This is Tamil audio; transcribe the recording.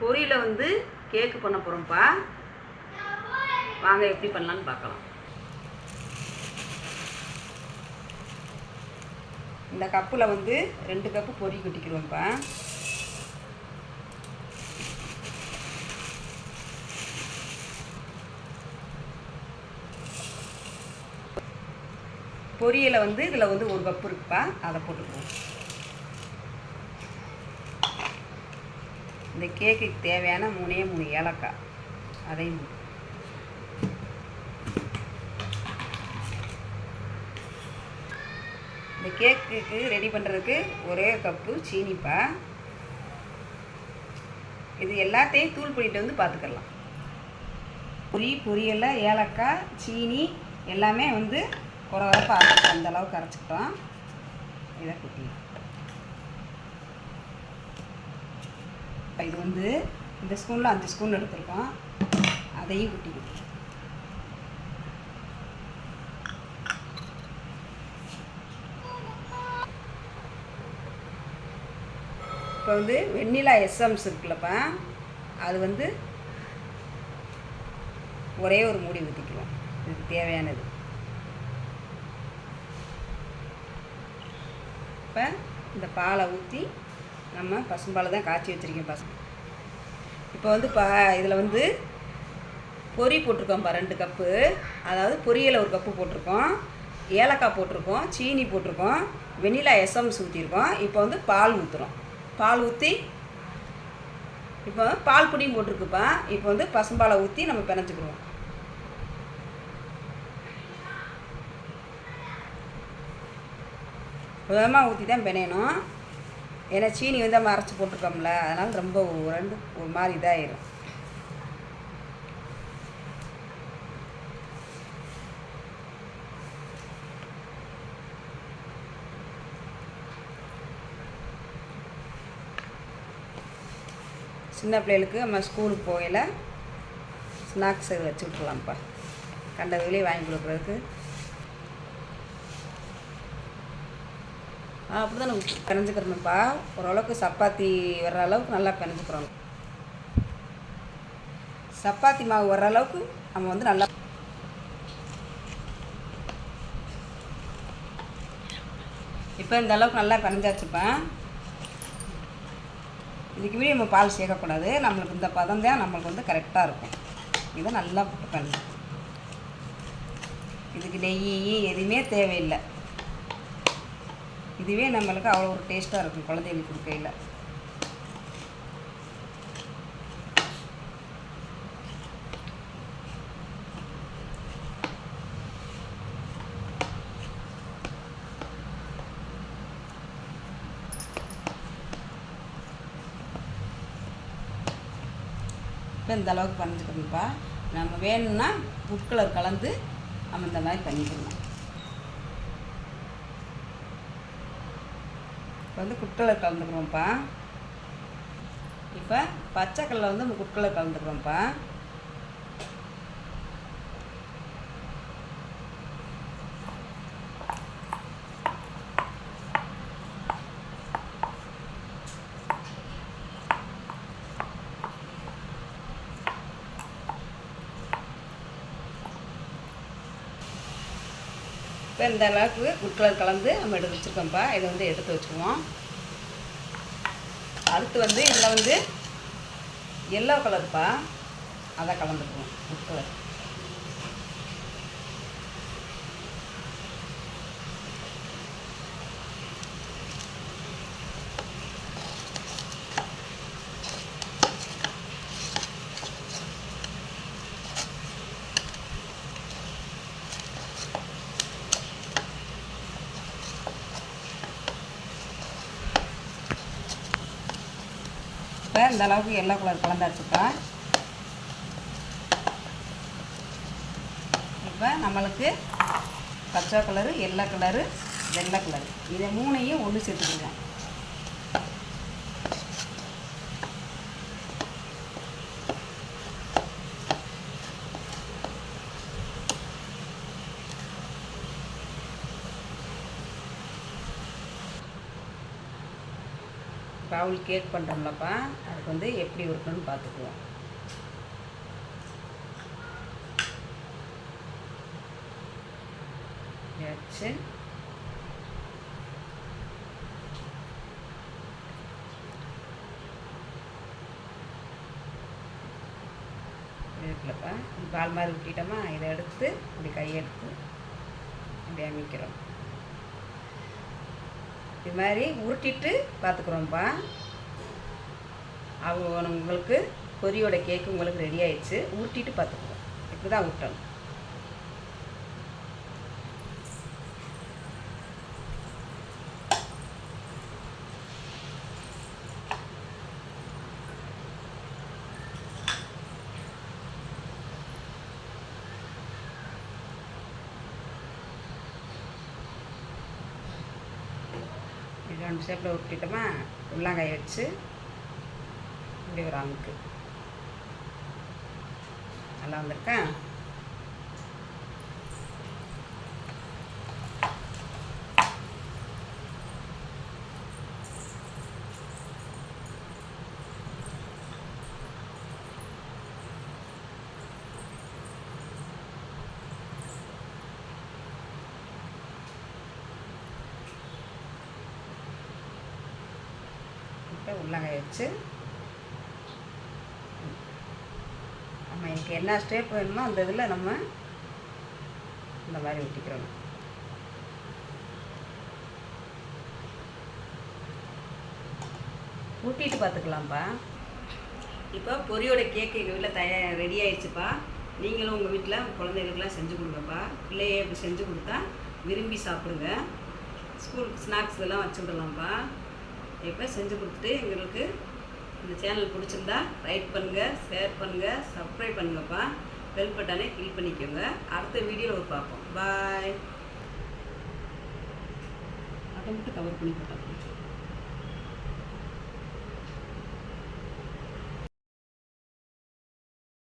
பொரியில் வந்து கேக்கு பண்ண போகிறோம்ப்பா வாங்க எப்படி பண்ணலான்னு பார்க்கலாம். இந்த கப்பில் வந்து ரெண்டு கப்பு பொரி கொட்டிக்கிறோம்ப்பா பொரியலை வந்து இதில் வந்து ஒரு கப்பு இருக்குப்பா. அதை போட்டுக்குவோம். இந்த கேக்குக்கு தேவையான மூணே மூணு ஏலக்காய். அதையும் இந்த கேக்குக்கு ரெடி பண்ணுறதுக்கு ஒரே கப்பு சீனிப்பா இது எல்லாத்தையும் தூள் பண்ணிட்டு வந்து பார்த்துக்கலாம் பொரி பொரியலில் ஏலக்காய் சீனி எல்லாமே வந்து குறவரப்பு அரைச்சி அந்த அளவுக்கு அரைச்சிக்கிட்டோம். இதை இப்போ இது வந்து இந்த ஸ்பூனில் அஞ்சு ஸ்பூன் எடுத்திருக்கோம். அதையும் குட்டி இப்போ வந்து வெண்ணிலா எஸ்எம்ஸ் இருக்குல்லப்பா. அது வந்து ஒரே ஒரு மூடி ஊற்றிக்குவோம் இதுக்கு தேவையானது. இப்போ இந்த பாலை ஊற்றி நம்ம பசும்பாலை தான் காய்ச்சி வச்சுருக்கேன் பசு. இப்போ வந்து பா இதில் வந்து பொரி போட்டிருக்கோம்ப்பா ரெண்டு கப்பு. அதாவது பொரியலை ஒரு கப்பு போட்டிருக்கோம். ஏலக்காய் போட்டிருக்கோம். சீனி போட்டிருக்கோம். வெண்ணிலா எஸ்எம்ஸ் ஊற்றிருக்கோம் இப்போ வந்து பால் ஊற்றுறோம் பால் ஊற்றி இப்போ பால் பொடியும் போட்டிருக்குப்பா இப்போ வந்து பசும்பாலை ஊற்றி நம்ம பிணைஞ்சிக்கிடுவோம். விதமாக ஊற்றி தான் பிணையணும். ஏன்னா சீனி வந்து நம்ம அரைச்சி போட்டிருக்கோம்ல அதனால் ரொம்ப ரெண்டு ஒரு மாதிரி இதாகிடும் சின்ன பிள்ளைகளுக்கு நம்ம ஸ்கூலுக்கு போகையில் ஸ்நாக்ஸ் வச்சு விட்ருலாம்ப்பா கண்ட வெளியே வாங்கி கொடுக்குறதுக்கு அப்படி தான் நம்ம பிணைஞ்சிக்கிறணும்ப்பா ஓரளவுக்கு சப்பாத்தி வர்ற அளவுக்கு நல்லா பிணைஞ்சிக்கிறோம். சப்பாத்தி மாவு வர்ற அளவுக்கு நம்ம வந்து நல்லா இப்போ இந்த அளவுக்கு நல்லா பிணைஞ்சாச்சுப்பேன் இதுக்கு மீறி நம்ம பால் சேர்க்கக்கூடாது. நம்மளுக்கு இந்த பதம் தான் நம்மளுக்கு வந்து கரெக்டாக இருக்கும். இதை நல்லா போட்டு பண்ணு இதுக்கு நெய் எதுவுமே தேவையில்லை. இதுவே நம்மளுக்கு அவ்வளோ ஒரு டேஸ்ட்டாக இருக்கும் குழந்தைகளுக்கு கொடுக்கையில் இப்போ இந்த அளவுக்கு பண்ணிச்சுக்கணும்ப்பா நம்ம வேணும்னா ஃபுட் கலர் கலந்து நம்ம இந்த மாதிரி பண்ணிக்கணும் இப்போ வந்து ஃபுட் கலந்துக்கிறோம்ப்பா இப்போ பச்சை கடலை வந்து நம்ம ஃபுட் கலந்துக்கிறோம்ப்பா இப்போ இந்த அளவுக்கு குட் கலர் கலந்து நம்ம எடுத்து வச்சுருக்கோம்ப்பா. இதை வந்து எடுத்து வச்சுக்குவோம் அடுத்து வந்து இதில் வந்து எல்லோ கலர்ப்பா அதை கலந்துக்குவோம் குட் கலர் இந்த அளவுக்கு எல்லோ கலர் கலந்தாச்சுப்பா இப்போ நம்மளுக்கு பச்சை கலரு எல்லோ கலரு வெள்ளை கலரு. இதை மூணையும் ஒன்று சேர்த்துக்கலாம் ரவுல் கேக் பண்ணுறோம்லப்பா அதுக்கு வந்து எப்படி இருக்கணும்னு பார்த்துக்குவோம். வச்சு இருக்குல்லப்பா பால் மாதிரி ஊட்டிட்டோமா இதை எடுத்து இப்படி கையெடுத்து இப்படி அமைக்கிறோம். இது மாதிரி உருட்டிட்டு பார்த்துக்குறோம்ப்பா. அவங்க உங்களுக்கு பொரியோட கேக்கு உங்களுக்கு ரெடி ஆயிடுச்சு. உருட்டிட்டு பார்த்துக்குவோம் இப்படி தான் உருட்டணும் ரெண்டு ஷேப்பில் உருட்டிட்டோமா? உள்ளாங்காய் வச்சு இப்படி ஒரு அமுக்கு. நல்லா வந்திருக்கேன் போட்டு உள்ளங்காய் வச்சு. நம்ம எனக்கு என்ன ஸ்டெப் வேணுமோ அந்த இதில் நம்ம இந்த மாதிரி ஒட்டிக்கிறோம் ஊட்டிட்டு பார்த்துக்கலாம்ப்பா. இப்போ பொரியோட கேக் எங்கள் வீட்டில் தயார் ரெடி ஆயிடுச்சுப்பா. நீங்களும் உங்கள் வீட்டில் குழந்தைகளுக்கெல்லாம் செஞ்சு கொடுங்கப்பா. பிள்ளையை இப்படி செஞ்சு கொடுத்தா விரும்பி சாப்பிடுங்க. ஸ்கூலுக்கு ஸ்நாக்ஸ் இதெல்லாம் வச்சு விடலாம்ப்பா. இப்போ செஞ்சு கொடுத்துட்டு எங்களுக்கு இந்த சேனல் பிடிச்சிருந்தா லைக் பண்ணுங்கள் ஷேர் பண்ணுங்கள் சப்ஸ்கிரைப் பண்ணுங்கப்பா. பெல் பட்டானே கிளிக் பண்ணிக்கோங்க. அடுத்த வீடியோவில் பார்ப்போம். பாய் அதை மட்டும் கவர் பண்ணி போட்டோம்